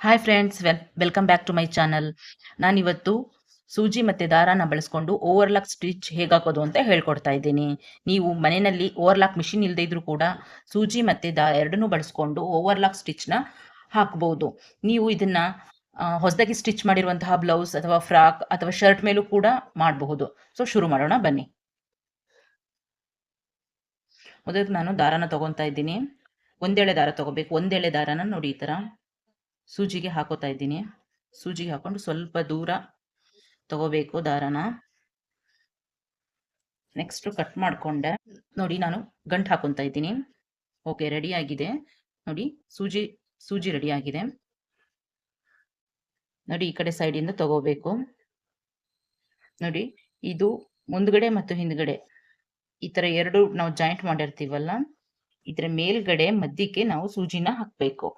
Hi friends well welcome back to my channel ನಾನಿವತ್ತು ಸೂಜಿ ಮತ್ತು ದಾರಾನ ಬಳಸ್ಕೊಂಡು ಓವರ್ಲಾಕ್ ಸ್ಟಿಚ್ ಹೇಗಾಕೋದು ಅಂತ ಹೇಳ್ಕೊಡ್ತಾ ಇದ್ದೀನಿ. ನೀವು ಮನೆಯಲ್ಲಿ ಓವರ್ಲಾಕ್ ಮಿಷಿನ್ ಇಲ್ಲದೇ ಇದ್ರೂ ಕೂಡ ಸೂಜಿ ಮತ್ತು ದಾ ಎರಡನ್ನೂ ಬಳಸ್ಕೊಂಡು ಓವರ್ಲಾಕ್ ಸ್ಟಿಚ್ನ ಹಾಕ್ಬೋದು. ನೀವು ಇದನ್ನು ಹೊಸದಾಗಿ ಸ್ಟಿಚ್ ಮಾಡಿರುವಂತಹ ಬ್ಲೌಸ್ ಅಥವಾ ಫ್ರಾಕ್ ಅಥವಾ ಶರ್ಟ್ ಮೇಲೂ ಕೂಡ ಮಾಡಬಹುದು. ಸೊ ಶುರು ಮಾಡೋಣ, ಬನ್ನಿ. ಮೊದಲು ನಾನು ದಾರಾನ ತಗೊತಾ ಇದ್ದೀನಿ. ಒಂದೆಳೆ ದಾರ ತಗೋಬೇಕು. ಒಂದೆಳೆ ದಾರನ ನೋಡಿ ಈ ಥರ ಸೂಜಿಗೆ ಹಾಕೋತಾ ಇದ್ದೀನಿ. ಸೂಜಿಗೆ ಹಾಕೊಂಡು ಸ್ವಲ್ಪ ದೂರ ತಗೋಬೇಕು ದಾರನ. ನೆಕ್ಸ್ಟ್ ಕಟ್ ಮಾಡಿಕೊಂಡೆ. ನೋಡಿ ನಾನು ಗಂಟು ಹಾಕೊತಾ ಇದ್ದೀನಿ. ಓಕೆ ರೆಡಿ ಆಗಿದೆ. ನೋಡಿ ಸೂಜಿ ಸೂಜಿ ರೆಡಿ ಆಗಿದೆ. ನೋಡಿ ಈ ಕಡೆ ಸೈಡಿಂದ ತಗೋಬೇಕು. ನೋಡಿ ಇದು ಮುಂದ್ಗಡೆ ಮತ್ತು ಹಿಂದ್ಗಡೆ. ಈ ತರ ಎರಡು ನಾವು ಜಾಯಿಂಟ್ ಮಾಡಿರ್ತೀವಲ್ಲ, ಇದರ ಮೇಲ್ಗಡೆ ಮಧ್ಯಕ್ಕೆ ನಾವು ಸೂಜಿನ ಹಾಕಬೇಕು.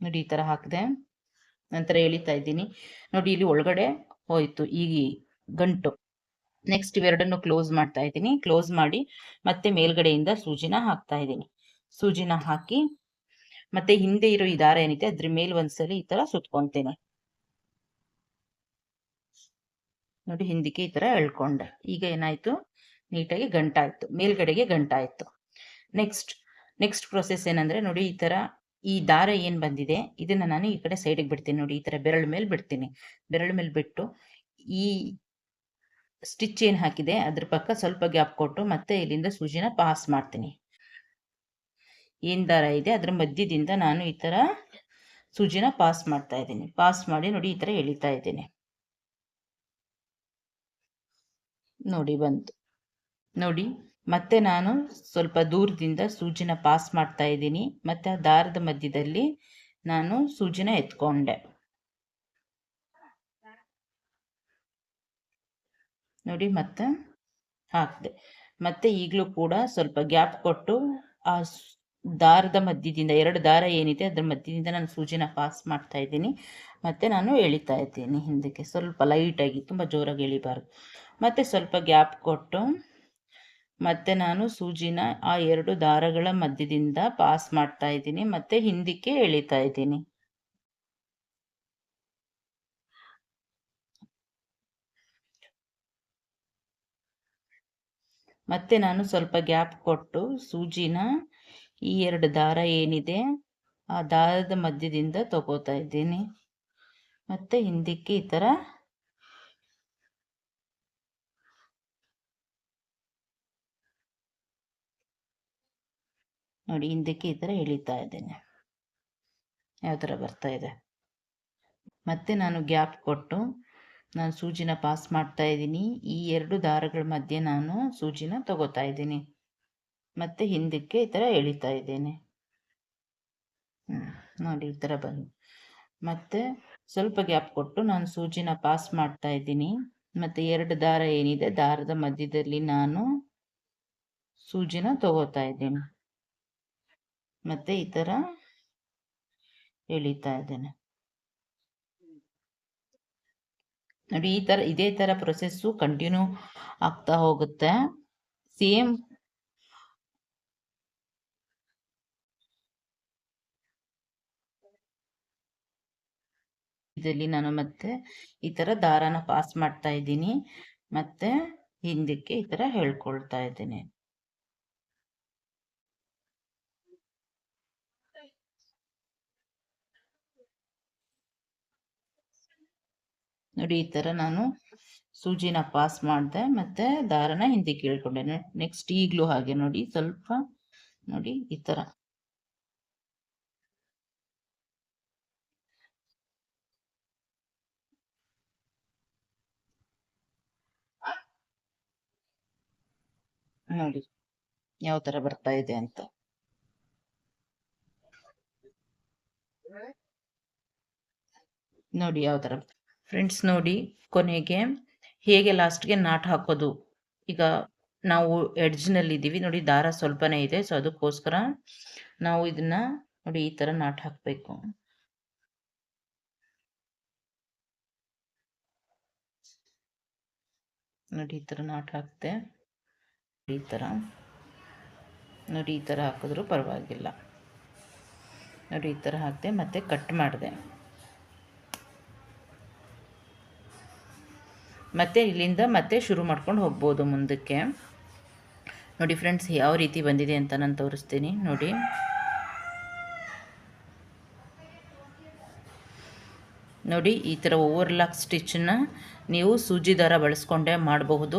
ನೋಡಿ ಈ ತರ ಹಾಕಿದೆ ನಂತರ ಎಳಿತಾ ಇದ್ದೀನಿ. ನೋಡಿ ಇಲ್ಲಿ ಒಳಗಡೆ ಹೋಯ್ತು, ಈಗ ಗಂಟು. ನೆಕ್ಸ್ಟ್ ಇವೆರಡನ್ನು ಕ್ಲೋಸ್ ಮಾಡ್ತಾ ಇದ್ದೀನಿ. ಕ್ಲೋಸ್ ಮಾಡಿ ಮತ್ತೆ ಮೇಲ್ಗಡೆಯಿಂದ ಸೂಜಿನ ಹಾಕ್ತಾ ಇದ್ದೀನಿ. ಸೂಜಿನ ಹಾಕಿ ಮತ್ತೆ ಹಿಂದೆ ಇರೋ ಈ ದಾರ ಏನಿದೆ, ಅದ್ರ ಮೇಲೆ ಒಂದ್ಸಲಿ ಈ ತರ ಸುತ್ಕೊಂತೇನೆ. ನೋಡಿ ಹಿಂದಕ್ಕೆ ಈ ತರ ಎಳ್ಕೊಂಡೆ. ಈಗ ಏನಾಯ್ತು? ನೀಟಾಗಿ ಗಂಟಾಯ್ತು. ಮೇಲ್ಗಡೆಗೆ ಗಂಟಾಯ್ತು. ನೆಕ್ಸ್ಟ್ ನೆಕ್ಸ್ಟ್ ಪ್ರೊಸೆಸ್ ಏನಂದ್ರೆ ನೋಡಿ ಈ ತರ ಈ ದಾರ ಏನು ಬಂದಿದೆ? ಇದನ್ನ ನಾನು ಈ ಕಡೆ ಸೈಡಿಗೆ ಬಿಡ್ತೀನಿ ನೋಡಿ, ಈ ತರ ಬೆರಳು ಮೇಲೆ ಬಿಡ್ತೀನಿ. ಬೆರಳು ಮೇಲೆ ಬಿಟ್ಟು ಈ ಸ್ಟಿಚ್ ಏನು ಹಾಕಿದೆ, ಅದ್ರ ಪಕ್ಕ ಸ್ವಲ್ಪ ಗ್ಯಾಪ್ ಕೊಟ್ಟು ಮತ್ತೆ ಇಲ್ಲಿಂದ ಸೂಜಿನ ಪಾಸ್ ಮಾಡ್ತೀನಿ. ಏನು ದಾರ ಇದೆ? ಅದ್ರ ಮಧ್ಯದಿಂದ ನಾನು ಈ ತರ ಸೂಜಿನ ಪಾಸ್ ಮಾಡ್ತಾ ಇದ್ದೀನಿ. ಪಾಸ್ ಮಾಡಿ ನೋಡಿ ಈ ತರ ಎಳಿತಾ ಇದ್ದೀನಿ. ನೋಡಿ ಬಂತು. ನೋಡಿ ಮತ್ತೆ ನಾನು ಸ್ವಲ್ಪ ದೂರದಿಂದ ಸೂಜಿನ ಪಾಸ್ ಮಾಡ್ತಾ ಇದ್ದೀನಿ. ಮತ್ತು ಆ ದಾರದ ಮಧ್ಯದಲ್ಲಿ ನಾನು ಸೂಜಿನ ಎತ್ಕೊಂಡೆ. ನೋಡಿ ಮತ್ತೆ ಹಾಕಿದೆ. ಮತ್ತೆ ಈಗಲೂ ಕೂಡ ಸ್ವಲ್ಪ ಗ್ಯಾಪ್ ಕೊಟ್ಟು ಆ ದಾರದ ಮಧ್ಯದಿಂದ ಎರಡು ದಾರ ಏನಿದೆ ಅದ್ರ ಮಧ್ಯದಿಂದ ನಾನು ಸೂಜಿನ ಪಾಸ್ ಮಾಡ್ತಾ ಇದ್ದೀನಿ. ಮತ್ತೆ ನಾನು ಎಳಿತಾ ಇದ್ದೀನಿ ಹಿಂದಕ್ಕೆ. ಸ್ವಲ್ಪ ಲೈಟಾಗಿ ತುಂಬ ಜೋರಾಗಿ ಎಳಿಬಾರ್ದು. ಮತ್ತೆ ಸ್ವಲ್ಪ ಗ್ಯಾಪ್ ಕೊಟ್ಟು ಮತ್ತೆ ನಾನು ಸೂಜಿನ ಆ ಎರಡು ದಾರಗಳ ಮಧ್ಯದಿಂದ ಪಾಸ್ ಮಾಡ್ತಾ ಇದ್ದೀನಿ, ಮತ್ತೆ ಹಿಂದಕ್ಕೆ ಎಳಿತಾ ಇದ್ದೀನಿ. ಮತ್ತೆ ನಾನು ಸ್ವಲ್ಪ ಗ್ಯಾಪ್ ಕೊಟ್ಟು ಸೂಜಿನ ಈ ಎರಡು ದಾರ ಏನಿದೆ, ಆ ದಾರದ ಮಧ್ಯದಿಂದ ತಗೋತಾ ಇದ್ದೀನಿ. ಮತ್ತೆ ಹಿಂದಕ್ಕೆ ಈ ಥರ ನೋಡಿ, ಹಿಂದಕ್ಕೆ ಈ ಥರ ಎಳಿತಾ ಇದ್ದೇನೆ. ಯಾವ ಥರ ಬರ್ತಾ ಇದೆ? ಮತ್ತೆ ನಾನು ಗ್ಯಾಪ್ ಕೊಟ್ಟು ನಾನು ಸೂಜಿನ ಪಾಸ್ ಮಾಡ್ತಾ ಇದ್ದೀನಿ. ಈ ಎರಡು ದಾರಗಳ ಮಧ್ಯೆ ನಾನು ಸೂಜಿನ ತಗೋತಾ ಇದ್ದೀನಿ. ಮತ್ತೆ ಹಿಂದಕ್ಕೆ ಈ ಥರ ಎಳಿತಾ ಇದ್ದೇನೆ. ನೋಡಿ, ಈ ಥರ ಬಂದು, ಮತ್ತೆ ಸ್ವಲ್ಪ ಗ್ಯಾಪ್ ಕೊಟ್ಟು ನಾನು ಸೂಜಿನ ಪಾಸ್ ಮಾಡ್ತಾ ಇದ್ದೀನಿ. ಮತ್ತೆ ಎರಡು ದಾರ ಏನಿದೆ, ದಾರದ ಮಧ್ಯದಲ್ಲಿ ನಾನು ಸೂಜಿನ ತಗೋತಾ ಇದ್ದೀನಿ. ಮತ್ತೆ ಈ ತರ ಎಳಿತಾ ಇದ್ದೇನೆ. ನೋಡಿ, ಈ ತರ, ಇದೇ ತರ ಪ್ರೊಸೆಸ್ಸು ಕಂಟಿನ್ಯೂ ಆಗ್ತಾ ಹೋಗುತ್ತೆ. ಸೇಮ್ ಇದರಲ್ಲಿ ನಾನು ಮತ್ತೆ ಈ ತರ ದಾರಾನ ಪಾಸ್ ಮಾಡ್ತಾ ಇದ್ದೀನಿ. ಮತ್ತೆ ಹಿಂದಕ್ಕೆ ಈ ತರ ಹೇಳ್ಕೊಳ್ತಾ ಇದ್ದೇನೆ. ನೋಡಿ, ಈ ಥರ ನಾನು ಸೂಜಿನ ಪಾಸ್ ಮಾಡಿದೆ, ಮತ್ತೆ ದಾರನ ಹಿಂದಕ್ಕೆ ಕೇಳ್ಕೊಂಡೆ. ನೆಕ್ಸ್ಟ್ ಈಗಲೂ ಹಾಗೆ ನೋಡಿ, ಸ್ವಲ್ಪ ನೋಡಿ, ಈ ಥರ ನೋಡಿ, ಯಾವ ತರ ಬರ್ತಾ ಇದೆ ಅಂತ. ನೋಡಿ, ಯಾವ ತರ ಫ್ರೆಂಡ್ಸ್ ನೋಡಿ ಕೊನೆಗೆ ಹೇಗೆ ಲಾಸ್ಟ್ಗೆ ನಾಟ್ ಹಾಕೋದು. ಈಗ ನಾವು ಎಡ್ಜ್ನಲ್ಲಿ ಇದ್ದೀವಿ. ನೋಡಿ, ದಾರ ಸ್ವಲ್ಪನೇ ಇದೆ. ಸೊ ಅದಕ್ಕೋಸ್ಕರ ನಾವು ಇದನ್ನ ನೋಡಿ ಈ ಥರ ನಾಟ್ ಹಾಕಬೇಕು. ನೋಡಿ, ಈ ಥರ ನಾಟ್ ಹಾಕ್ತೆ ಈ ಥರ ನೋಡಿ, ಈ ಥರ ಹಾಕಿದ್ರು ಪರವಾಗಿಲ್ಲ. ನೋಡಿ, ಈ ಥರ ಹಾಕಿದೆ ಮತ್ತು ಕಟ್ ಮಾಡಿದೆ. ಮತ್ತು ಇಲ್ಲಿಂದ ಮತ್ತೆ ಶುರು ಮಾಡ್ಕೊಂಡು ಹೋಗ್ಬೋದು ಮುಂದಕ್ಕೆ. ನೋಡಿ ಫ್ರೆಂಡ್ಸ್ ಯಾವ ರೀತಿ ಬಂದಿದೆ ಅಂತ ನಾನು ತೋರಿಸ್ತೀನಿ. ನೋಡಿ. ನೋಡಿ, ಈ ಥರ ಓವರ್ಲಾಕ್ ಸ್ಟಿಚ್ಚನ್ನ ನೀವು ಸೂಜಿ ದಾರ ಬಳಸ್ಕೊಂಡೇ ಮಾಡಬಹುದು.